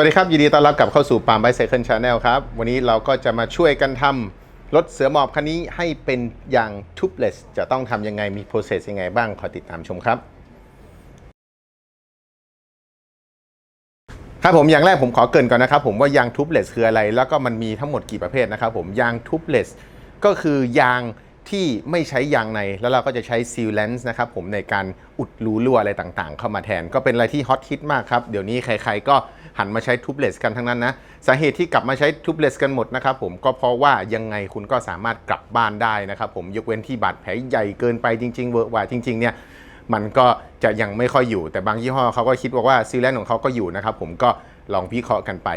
วัสดีครับ ยินดีต้อนรับกลับเข้าสู่ปาล์มไบเซคิลชาแนลครับ วันนี้เราก็จะมาช่วยกันทำรถเสือหมอบคันนี้ให้เป็นอย่าง tubeless จะต้องทำยังไงมี process ยังไงบ้างขอติดตามชมครับ ครับผมอย่างแรกผมขอเกรินก่อนนะครับผมว่ายาง tubeless คืออะไร แล้วก็มันมีทั้งหมดกี่ประเภทนะครับผมยาง tubeless ก็คือยาง ที่ไม่ใช้ยางใน แล้วเราก็จะใช้ sealant นะครับผมในการอุดรูรั่วอะไรต่างๆ เข้ามาแทน ก็เป็นอะไรที่ฮอตฮิตมากครับ เดี๋ยวนี้ใครๆก็หันมาใช้ tubeless กันทั้งนั้นนะ สาเหตุที่กลับมาใช้ tubeless กันหมดนะครับผมก็เพราะว่ายังไงคุณก็สามารถกลับบ้านได้นะครับผมยกเว้นที่บาดแผลใหญ่เกินไปจริงๆเวอร์ว่าจริงๆเนี่ยมันก็จะยังไม่ค่อยอยู่แต่บางยี่ห้อเขาก็คิดว่าซีแลนส์ของเขาก็อยู่นะครับผมก็ ลองพิเคราะห์กันไป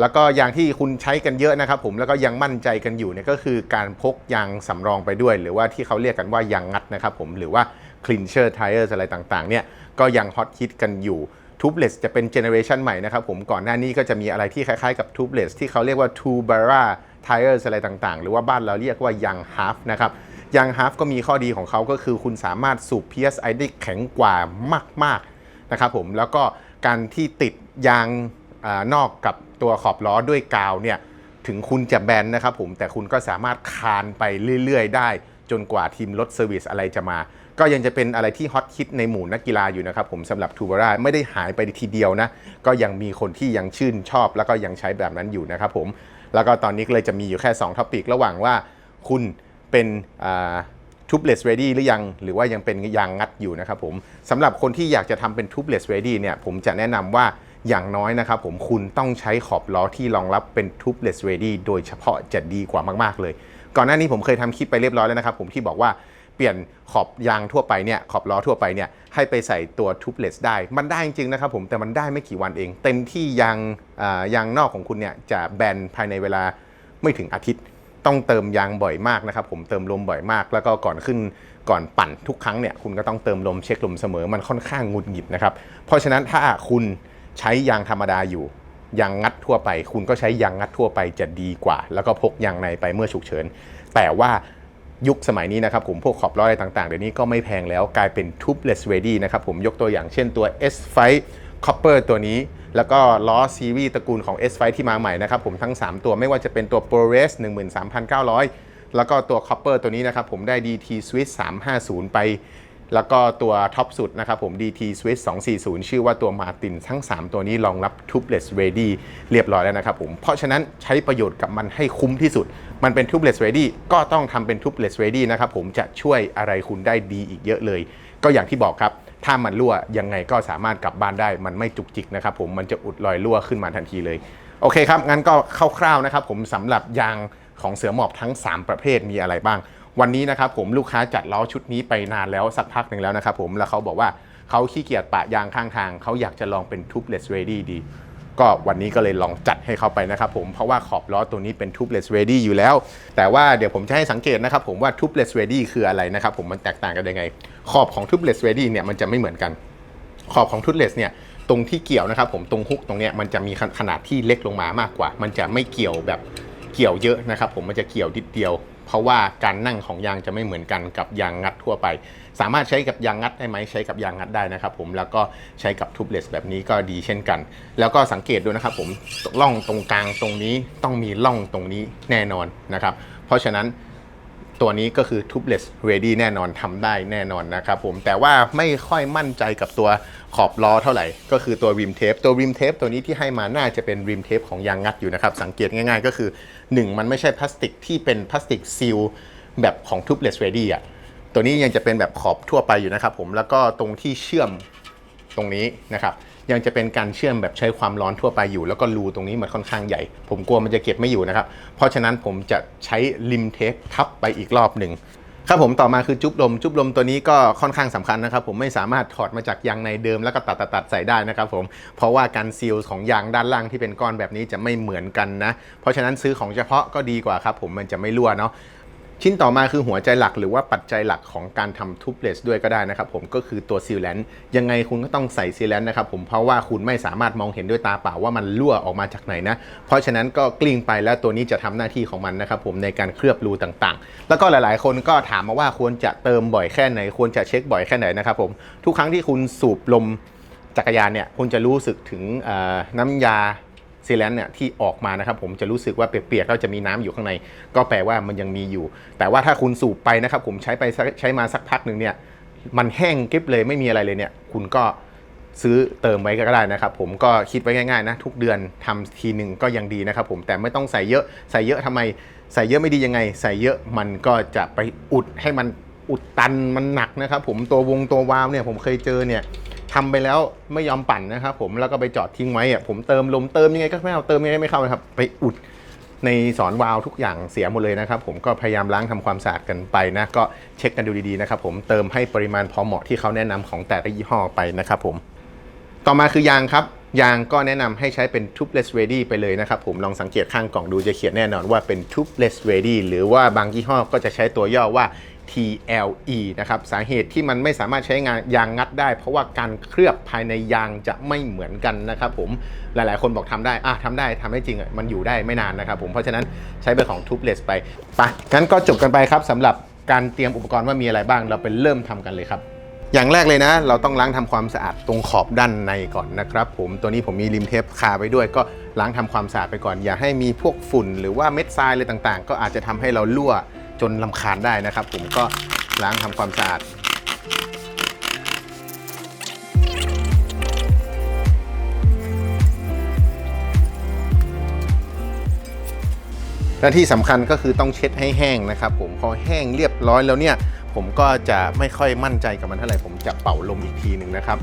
แล้วก็ยางที่คุณใช้กันเยอะนะครับผมแล้วก็ยังมั่นใจกันอยู่เนี่ยก็คือการพกยางสำรองไปด้วย หรือว่าที่เขาเรียกกันว่ายางงัดนะครับผมหรือว่า clincher tires อะไรต่างๆเนี่ยก็ยังฮอตฮิตกันอยู่ tubeless จะเป็นเจเนอเรชันใหม่นะครับผมก่อนหน้านี้ก็จะมีอะไรที่คล้ายๆกับ tubeless ที่เขาเรียกว่า tubara tires อะไรต่างๆ หรือว่าบ้านเราเรียกว่ายาง half นะครับยาง half ก็มีข้อดีของเขาก็คือคุณสามารถสูบ PSI ได้แข็งกว่ามากๆนะครับผมแล้วก็การที่ติดยาง อนอกกับตัวขอบล้อด้วยกาวเนี่ยถึงคุณจะแบนนะครับผมแต่คุณก็สามารถคานไปเรื่อยๆ ได้ จนกว่าทีมรถเซอร์วิสอะไรจะมา ก็ยังจะเป็นอะไรที่ฮอตฮิตในหมู่นักกีฬาอยู่นะครับผมสำหรับทูบาร่าไม่ได้หายไปทีเดียวนะ ก็ยังมีคนที่ยังชื่นชอบแล้วก็ยังใช้แบบนั้นอยู่นะครับผมแล้วก็ตอนนี้เลยจะมีอยู่แค่2ท็อปิกระหว่างว่าคุณเป็นทูบเลสเรดี้หรือยังหรือว่ายังเป็นยางงัดอยู่นะครับผมสำหรับคนที่อยากจะทำเป็นทูบเลสเรดี้เนี่ยผมจะแนะนำว่า อย่างน้อยนะครับผมคุณต้องใช้ขอบล้อที่รองรับเป็น tubeless ready โดยเฉพาะจะดีกว่ามากๆเลย ก่อนหน้านี้ผมเคยทำคลิปไปเรียบร้อยแล้วนะครับผมที่บอกว่าเปลี่ยนขอบยางทั่วไปเนี่ยขอบล้อทั่วไปเนี่ยให้ไปใส่ตัว tubeless ได้ มันได้จริงๆนะครับผมแต่มันได้ไม่กี่วันเอง เต็มที่ยางอ่ายางนอกของคุณเนี่ยจะแบนภายในเวลาไม่ถึงอาทิตย์ ต้องเติมยางบ่อยมากนะครับผมเติมลมบ่อยมาก แล้วก็ก่อนขึ้นก่อนปั่นทุกครั้งเนี่ยคุณก็ต้องเติมลมเช็คลมเสมอมันค่อนข้างงุดหงิดนะครับเพราะฉะนั้นถ้าคุณ ใช้ยางธรรมดาอยู่ยางงัดทั่วไป คุณก็ใช้ยางงัดทั่วไปจะดีกว่า แล้วก็พกยางในไปเมื่อฉุกเฉิน แต่ว่ายุคสมัยนี้นะครับผมพวกขอบล้ออะไรต่างๆเดี๋ยวนี้ก็ไม่แพงแล้วกลายเป็น tubeless ready นะครับผมยกตัวอย่างเช่นตัว S5 Copper ตัวนี้ แล้วก็ล้อซีรีส์ตระกูลของ S5 ที่มาใหม่นะครับผมทั้ง 3 ตัวไม่ว่าจะเป็นตัว ProRace 13,900 แล้วก็ตัว Copper ตัวนี้นะครับผมได้ DT Swiss 350 ไป แล้วก็ตัวท็อปสุดนะครับผม DT Swiss 240 ชื่อว่าตัว Martin ทั้ง 3 ตัวนี้รองรับ tubeless ready เรียบร้อยแล้วนะครับผม เพราะฉะนั้นใช้ประโยชน์กับมันให้คุ้มที่สุด มันเป็น tubeless ready ก็ต้องทำเป็น tubeless ready นะครับผมจะช่วยอะไรคุณได้ดีอีกเยอะเลย ก็อย่างที่บอกครับถ้ามันรั่วยังไงก็สามารถกลับบ้านได้ มันไม่จุกจิกนะครับผมมันจะอุดรอยรั่วขึ้นมาทันทีเลย โอเคครับงั้นก็คร่าวๆนะครับผมสำหรับยางของเสือหมอบทั้ง 3 ประเภทมีอะไรบ้าง วันนี้นะครับผมลูกค้าจัดล้อชุดนี้ไปนานแล้วสักพักหนึ่งแล้วนะครับผมแล้วเขาบอกว่าเขาขี้เกียจปะยางข้างทางเขาอยากจะลองเป็น tubeless ready ดี ก็วันนี้ก็เลยลองจัดให้เขาไปนะครับผมเพราะว่าขอบล้อตัวนี้เป็น tubeless ready อยู่แล้ว แต่ว่าเดี๋ยวผมจะให้สังเกตนะครับผมว่า tubeless ready คืออะไรนะครับผมมันแตกต่างกันยังไง ขอบของ tubeless ready เนี่ยมันจะไม่เหมือนกัน ขอบของ tubeless เนี่ยตรงที่เกี่ยวนะครับผมตรงฮุกตรงเนี้ยมันจะมีขนาดที่เล็กลงมามากกว่า มันจะไม่เกี่ยวแบบเกี่ยวเยอะนะครับผมมันจะเกี่ยวนิดเดียว เพราะว่าการนั่งของยางจะไม่เหมือนกันกับยางงัดทั่วไป สามารถใช้กับยางงัดได้ไหมใช้กับยางงัดได้นะครับผมแล้วก็ใช้กับทูบเลสแบบนี้ก็ดีเช่นกัน แล้วก็สังเกตดูนะครับผมร่องตรงกลางตรงนี้ต้องมีร่องตรงนี้แน่นอนนะครับ เพราะฉะนั้น ตัวนี้ก็คือ tubeless ready แน่นอนทำได้แน่นอนนะครับผมแต่ว่าไม่ค่อยมั่นใจกับตัวขอบล้อเท่าไหร่ ก็คือตัวริมเทปตัวริมเทปตัวนี้ที่ให้มาน่าจะเป็นริมเทปของยางงัดอยู่นะครับ สังเกตง่ายๆ ก็คือ 1 มันไม่ใช่พลาสติกที่เป็นพลาสติกซีลแบบของ tubeless ready อะตัวนี้ยังจะเป็นแบบขอบทั่วไปอยู่นะครับผมแล้วก็ตรงที่เชื่อมตรงนี้นะครับ ยังจะเป็นการเชื่อมแบบใช้ความร้อนทั่วไปอยู่ แล้วก็รูตรงนี้มันค่อนข้างใหญ่ ผมกลัวมันจะเก็บไม่อยู่นะครับ เพราะฉะนั้นผมจะใช้ริมเทปทับไปอีกรอบหนึ่งครับผมต่อมาคือจุ๊บลม จุ๊บลมตัวนี้ก็ค่อนข้างสำคัญนะครับ ผมไม่สามารถถอดมาจากยางในเดิมแล้วก็ตัดตัดตัดใส่ได้นะครับผมเพราะว่าการซีลของยางด้านล่างที่เป็นก้อนแบบนี้จะไม่เหมือนกันนะ เพราะฉะนั้นซื้อของเฉพาะก็ดีกว่าครับผมมันจะไม่รั่วเนาะ ชิ้นต่อมาคือหัวใจหลักหรือว่าปัจจัยหลักของการทำทูบเลสด้วยก็ได้นะครับผมก็คือตัวซีลแลนต์ยังไงคุณก็ต้องใส่ซีลแลนต์นะครับผมเพราะว่าคุณไม่สามารถมองเห็นด้วยตาเปล่าว่ามันรั่วออกมาจากไหนนะ เพราะฉะนั้นก็กลิ้งไปแล้วตัวนี้จะทำหน้าที่ของมันนะครับผมในการเคลือบรูต่างๆ แล้วก็หลายๆ คนก็ถามมาว่าควรจะเติมบ่อยแค่ไหน ควรจะเช็คบ่อยแค่ไหนนะครับผมทุกครั้งที่คุณสูบลมจักรยานเนี่ยคุณจะรู้สึกถึงน้ำยา ซีแลนเนี่ยที่ออกมานะครับผมจะรู้สึกว่าเปียกๆแล้วจะมีน้ำอยู่ข้างใน ก็แปลว่ามันยังมีอยู่ แต่ว่าถ้าคุณสูบไปนะครับผมใช้ไปใช้มาสักพักหนึ่งเนี่ยมันแห้งกริบเลยไม่มีอะไรเลยเนี่ยคุณก็ซื้อเติมไว้ก็ได้นะครับผมก็คิดไว้ง่ายๆนะทุกเดือนทำทีหนึ่งก็ยังดีนะครับผมแต่ไม่ต้องใส่เยอะใส่เยอะทำไม ใส่เยอะไม่ดียังไง ใส่เยอะมันก็จะไปอุดให้มันอุดตันมันหนักนะครับผมตัววงตัววาล์วเนี่ยผมเคยเจอเนี่ย ทำไปแล้วไม่ยอมปั่นนะครับผมแล้วก็ไปจอดทิ้งไว้อะผมเติมลมเติมยังไงก็ไม่เอาเติมยังไงไม่เข้านะครับ ไปอุดในสอนวาลทุกอย่างเสียหมดเลยนะครับ ผมก็พยายามล้างทำความสะอาดกันไปนะ ก็เช็คกันดูดีๆนะครับผมเติมให้ปริมาณพอเหมาะที่เขาแนะนำของแต่ละยี่ห้อไปนะครับผมต่อมาคือยางครับยางก็แนะนำให้ใช้เป็น tubeless ready ไปเลยนะครับผมลองสังเกตข้างกล่องดูจะเขียนแน่นอนว่าเป็น tubeless ready หรือว่าบางยี่ห้อก็จะใช้ตัวย่อว่า TLE นะครับสาเหตุที่มันไม่สามารถใช้งานยางงัดได้ เพราะว่าการเคลือบภายในยางจะไม่เหมือนกันนะครับผมหลายๆ คนบอกทำได้อะทำได้ทำได้จริงอะมันอยู่ได้ไม่นานนะครับผมเพราะฉะนั้นใช้เป็นของ tubeless ไปไปงั้นก็จบกันไปครับสำหรับการเตรียมอุปกรณ์ว่ามีอะไรบ้างเราไปเริ่มทำกันเลยครับอย่างแรกเลยนะ เราต้องล้างทำความสะอาดตรงขอบด้านในก่อนนะครับผมตัวนี้ผมมีริมเทปคาไว้ด้วย ก็ล้างทำความสะอาดไปก่อน อย่าให้มีพวกฝุ่น หรือว่าเม็ดทรายอะไรต่างๆ ก็อาจจะทำให้เรารั่ว จนลำคาญได้นะครับ ผมก็ล้างทำความสะอาดและที่สำคัญก็คือต้องเช็ดให้แห้งนะครับผมพอแห้งเรียบร้อยแล้วเนี่ย ผมก็จะไม่ค่อยมั่นใจกับมันเท่าไหร่ผมจะเป่าลมอีกทีหนึ่งนะครับ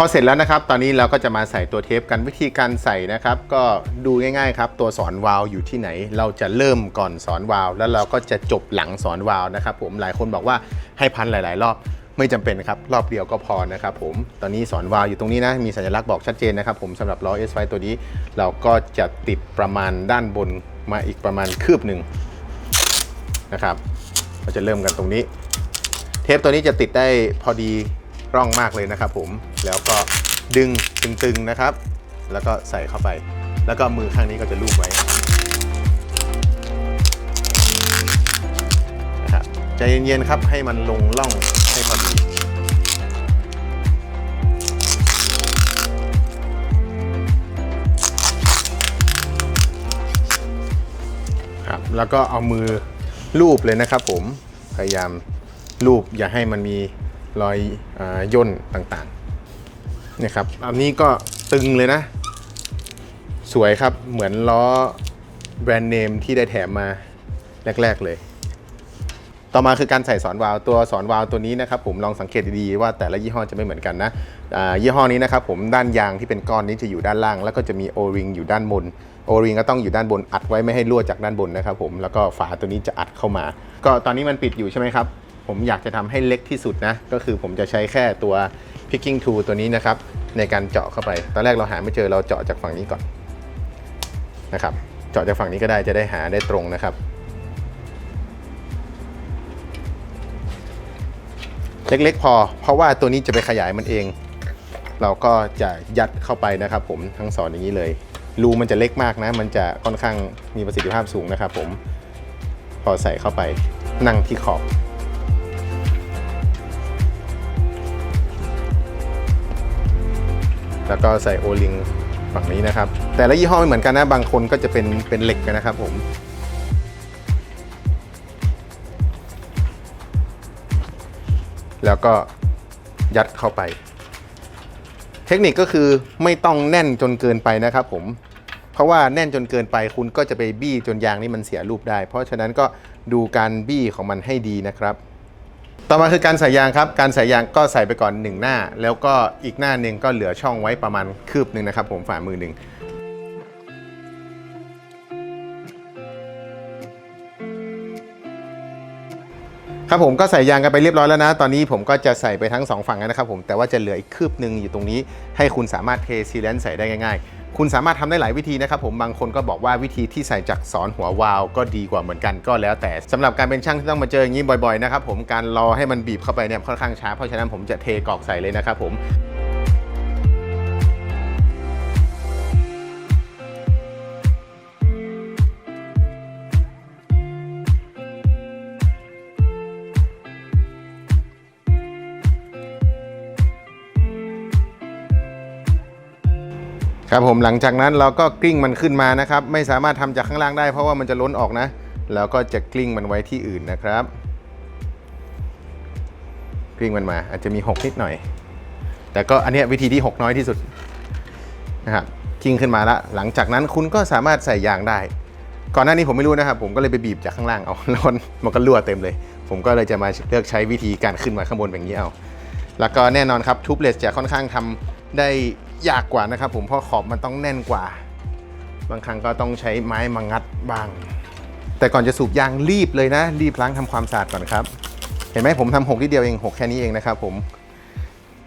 พอเสร็จแล้วนะครับ ตอนนี้เราก็จะมาใส่ตัวเทปกันวิธีการใส่นะครับ ก็ดูง่ายๆครับ ตัวสอนวาล์วอยู่ที่ไหน เราจะเริ่มก่อนสอนวาล์วแล้วเราก็จะจบหลังสอนวาล์วนะครับ ผมหลายคนบอกว่าให้พันหลาย ๆ รอบไม่จำเป็นครับ รอบเดียวก็พอนะครับผมตอนนี้สอนวาล์วอยู่ตรงนี้นะ มีสัญลักษณ์บอกชัดเจนนะครับผมสำหรับล้อ S5 ตัวนี้ เราก็จะติดประมาณด้านบนมาอีกประมาณคืบหนึ่งนะครับเราจะเริ่มกันตรงนี้ เทปตัวนี้จะติดได้พอดี ร่องมากเลยนะครับผมแล้วก็ดึงตึงๆนะครับ แล้วก็ใส่เข้าไป แล้วก็มือข้างนี้ก็จะลูบไว้นะครับใจเย็นๆครับให้มันลงร่องให้พอดีครับแล้วก็เอามือลูบเลยนะครับผมพยายามลูบอย่าให้มันมี รอยอาย่นต่างๆเนี่ยครับอันนี้ก็ตึงเลยนะ สวยครับเหมือนล้อแบรนด์เนมที่ได้แถมมาแรก ๆ เลย ต่อมาคือการใส่สอนวาล์วตัวสอนวาล์วตัวนี้นะครับผมลองสังเกตดีๆว่าแต่ละยี่ห้อจะไม่เหมือนกันนะอ่ายี่ห้อนี้นะครับผมด้านยางที่เป็นก้อนนี้จะอยู่ด้านล่าง แล้วก็จะมีโอริงอยู่ด้านบนโอริงก็ต้องอยู่ด้านบนอัดไว้ไม่ให้รั่วจากด้านบนนะครับผมแล้วก็ฝาตัวนี้จะอัดเข้ามา ก็ตอนนี้มันปิดอยู่ใช่ไหมครับ ผมอยากจะทำให้เล็กที่สุดนะ ก็คือผมจะใช้แค่ตัว picking tool ตัวนี้นะครับ ในการเจาะเข้าไป ตอนแรกเราหาไม่เจอเราเจาะจากฝั่งนี้ก่อนนะครับ เจาะจากฝั่งนี้ก็ได้จะได้หาได้ตรงนะครับ เล็กๆพอ เพราะว่าตัวนี้จะไปขยายมันเอง เราก็จะยัดเข้าไปนะครับ ผมทั้งสอนอย่างนี้เลยรูมันจะเล็กมากนะ มันจะค่อนข้างมีประสิทธิภาพสูงนะครับผม พอใส่เข้าไปนั่งที่ขอบ แล้วก็ใส่โอลิงฝั่งนี้นะครับ แต่ละยี่ห้อไม่เหมือนกันนะ บางคนก็จะเป็นเป็นเหล็กกันนะครับผมแล้วก็ยัดเข้าไป เทคนิคก็คือไม่ต้องแน่นจนเกินไปนะครับผม เพราะว่าแน่นจนเกินไปคุณก็จะไปบี้จนยางนี่มันเสียรูปได้ เพราะฉะนั้นก็ดูการบี้ของมันให้ดีนะครับ ต่อมาคือการใส่ยางครับ การใส่ยางก็ใส่ไปก่อนหนึ่งหน้า แล้วก็อีกหน้าหนึ่งก็เหลือช่องไว้ประมาณคืบหนึ่งนะครับ ผมฝ่ามือหนึ่งครับผมก็ใส่ยางกันไปเรียบร้อยแล้วนะ ตอนนี้ผมก็จะใส่ไปทั้งสองฝั่งนะครับผมแต่ว่าจะเหลืออีกคืบหนึ่งอยู่ตรงนี้ ให้คุณสามารถเทซีเลนใส่ได้ง่ายๆ คุณสามารถทำได้หลายวิธีนะครับผมบางคนก็บอกว่าวิธีที่ใส่จักสอนหัววาล์วก็ดีกว่าเหมือนกันก็แล้ว แต่สำหรับการเป็นช่างที่ต้องมาเจออย่างนี้บ่อยๆนะครับผมการรอให้มันบีบเข้าไปเนี่ยค่อนข้างช้าเพราะฉะนั้นผมจะเทกรอกใส่เลยนะครับผม ครับผมหลังจากนั้นเราก็กลิ้งมันขึ้นมานะครับ ไม่สามารถทำจากข้างล่างได้เพราะว่ามันจะล้นออกนะ แล้วก็จะกลิ้งมันไว้ที่อื่นนะครับ กลิ้งมันมา อาจจะมีหกนิดหน่อย แต่ก็อันนี้วิธีที่หกน้อยที่สุดนะครับกลิ้งขึ้นมาละหลังจากนั้นคุณก็สามารถใส่ยางได้ ก่อนหน้านี้ผมไม่รู้นะครับ ผมก็เลยไปบีบจากข้างล่างเอาแล้วมันมันก็รั่วเต็มเลย ผมก็เลยจะมาเลือกใช้วิธีการขึ้นมาข้างบนแบบนี้เอา แล้วก็แน่นอนครับทูบเลสจะค่อนข้างทำได้ ยากกว่านะครับผมเพราะขอบมันต้องแน่นกว่า บางครั้งก็ต้องใช้ไม้มางัดบ้าง แต่ก่อนจะสูบยางรีบเลยนะ รีบล้างทำความสะอาดก่อนครับ เห็นไหมผมทำหกทีเดียวเองหกแค่นี้เองนะครับผม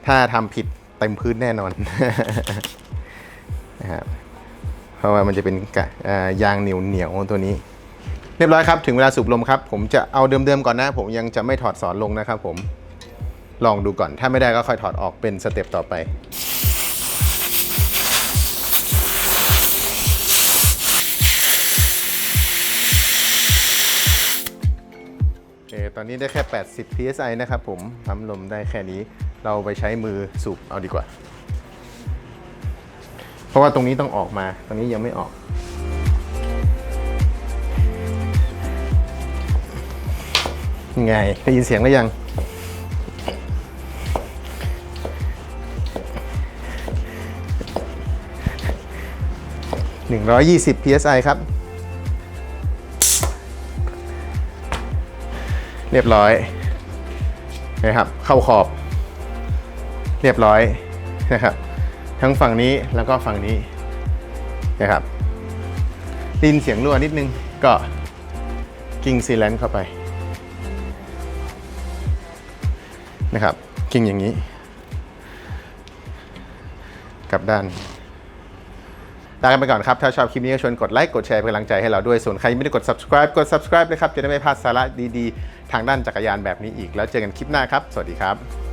ถ้าทำผิดเต็มพื้นแน่นอนนะครับเพราะว่ามันจะเป็นยางเหนียวเหนียวๆตัวนี้ เรียบร้อยครับถึงเวลาสูบลมครับ ผมจะเอาเดิมๆก่อนนะ ผมยังจะไม่ถอดสอนลงนะครับผมลองดูก่อนถ้าไม่ได้ก็ค่อยถอดออกเป็นสเต็ปต่อไป ตอนนี้ได้แค่ 80 psi นะครับผมปั๊มลมได้แค่นี้ เราไปใช้มือสูบเอาดีกว่า เพราะว่าตรงนี้ต้องออกมาตรงนี้ยังไม่ออกไงได้ยินเสียงหรือยัง 120 psi ครับ เรียบร้อยนะครับ เข้าขอบ เรียบร้อยนะครับ ทั้งฝั่งนี้แล้วก็ฝั่งนี้นะครับดินเสียงรั่วนิดนึงก็กิ้งซีแลนเข้าไปนะครับกิ้งอย่างนี้ กลับด้าน ลากันไปก่อนครับ ถ้าชอบคลิปนี้ก็ชวนกดไลค์กดแชร์เป็นกำลังใจให้เราด้วย ส่วนใครไม่ได้กด subscribe กด subscribe เลยครับจะได้ไม่พลาดสาระดีๆ ทางด้านจักรยานแบบนี้อีก แล้วเจอกันคลิปหน้าครับ สวัสดีครับ